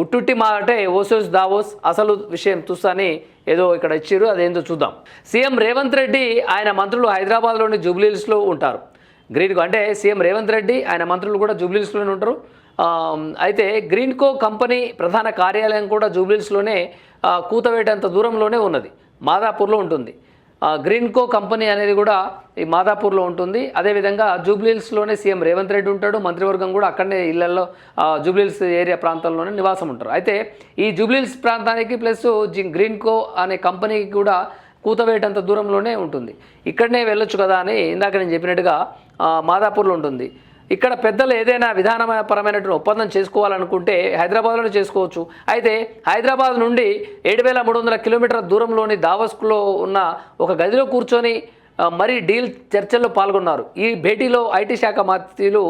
ఉట్టుట్టి మాటే ఓసోస్ దావోస్ అసలు విషయం చూస్తాని ఏదో ఇక్కడ ఇచ్చారు అదేందో చూద్దాం. సీఎం రేవంత్ రెడ్డి ఆయన మంత్రులు హైదరాబాద్లోని జూబ్లీహిల్స్లో ఉంటారు. గ్రీన్కో అంటే సీఎం రేవంత్ రెడ్డి ఆయన మంత్రులు కూడా జూబ్లీహిల్స్లోనే ఉంటారు. అయితే గ్రీన్కో కంపెనీ ప్రధాన కార్యాలయం కూడా జూబ్లీహిల్స్లోనే కూతవేటంత దూరంలోనే ఉన్నది. మాదాపూర్లో ఉంటుంది. గ్రీన్కో కంపెనీ అనేది కూడా ఈ మాదాపూర్లో ఉంటుంది. అదేవిధంగా జూబ్లీహిల్స్లోనే సీఎం రేవంత్ రెడ్డి ఉంటాడు. మంత్రివర్గం కూడా అక్కడనే ఇళ్ళలో జూబ్లీహిల్స్ ఏరియా ప్రాంతంలోనే నివాసం ఉంటారు. అయితే ఈ జూబ్లీహిల్స్ ప్రాంతానికి ప్లస్ జి- గ్రీన్కో అనే కంపెనీకి కూడా కూతవేటంత దూరంలోనే ఉంటుంది. ఇక్కడనే వెళ్ళొచ్చు కదా అని ఇందాక నేను చెప్పినట్టుగా మాదాపూర్లో ఉంటుంది. ఇక్కడ పెద్దలు ఏదైనా విధానపరమైనటువంటి ఒప్పందం చేసుకోవాలనుకుంటే హైదరాబాద్లోనే చేసుకోవచ్చు. అయితే హైదరాబాద్ నుండి ఏడు వేల మూడు వందల కిలోమీటర్ల దూరంలోని దావస్కులో ఉన్న ఒక గదిలో కూర్చొని మరి డీల్ చర్చల్లో పాల్గొన్నారు. ఈ భేటీలో ఐటీ శాఖ మంత్రులు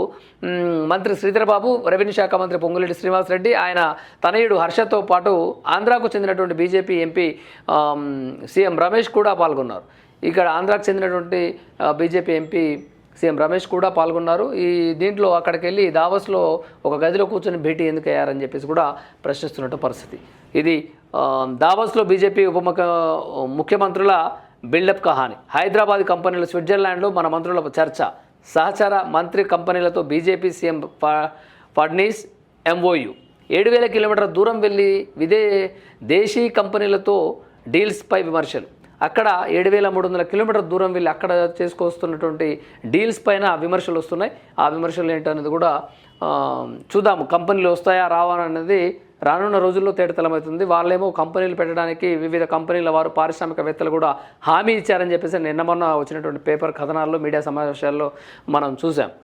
మంత్రి శ్రీధరబాబు రెవెన్యూ శాఖ మంత్రి పొంగులేటి శ్రీనివాసరెడ్డి ఆయన తనయుడు హర్షతో పాటు ఆంధ్రాకు చెందినటువంటి బీజేపీ ఎంపీ సీఎం రమేష్ కూడా పాల్గొన్నారు. ఇక్కడ ఆంధ్రాకు చెందినటువంటి బీజేపీ ఎంపీ సీఎం రమేష్ కూడా పాల్గొన్నారు. ఈ దీంట్లో అక్కడికి వెళ్ళి దావస్లో ఒక గదిలో కూర్చొని భేటీ ఎందుకు అయ్యారని చెప్పేసి కూడా ప్రశ్నిస్తున్నట్టు పరిస్థితి. ఇది దావస్లో బీజేపీ ఉప ముఖ్యమంత్రుల బిల్డప్ కహాని. హైదరాబాద్ కంపెనీలు స్విట్జర్లాండ్లో మన మంత్రుల చర్చ. సహచర మంత్రి కంపెనీలతో బీజేపీ సీఎం ఫ- ఫడ్నీస్ ఎంఓయు. ఏడు వేల కిలోమీటర్ల దూరం వెళ్ళి విదే దేశీ కంపెనీలతో డీల్స్పై విమర్శలు. అక్కడ ఏడు వేల మూడు వందల కిలోమీటర్ దూరం వెళ్ళి అక్కడ చేసుకొస్తున్నటువంటి డీల్స్ పైన విమర్శలు వస్తున్నాయి. ఆ విమర్శలు ఏంటనేది కూడా చూద్దాము. కంపెనీలు వస్తాయా రావా అనేది రానున్న రోజుల్లో తేటతలమవుతుంది. వాళ్ళేమో కంపెనీలు పెట్టడానికి వివిధ కంపెనీల వారు పారిశ్రామికవేత్తలు కూడా హామీ ఇచ్చారని చెప్పేసి నిన్న మొన్న వచ్చినటువంటి పేపర్ కథనాల్లో మీడియా సమావేశాల్లో మనం చూసాం.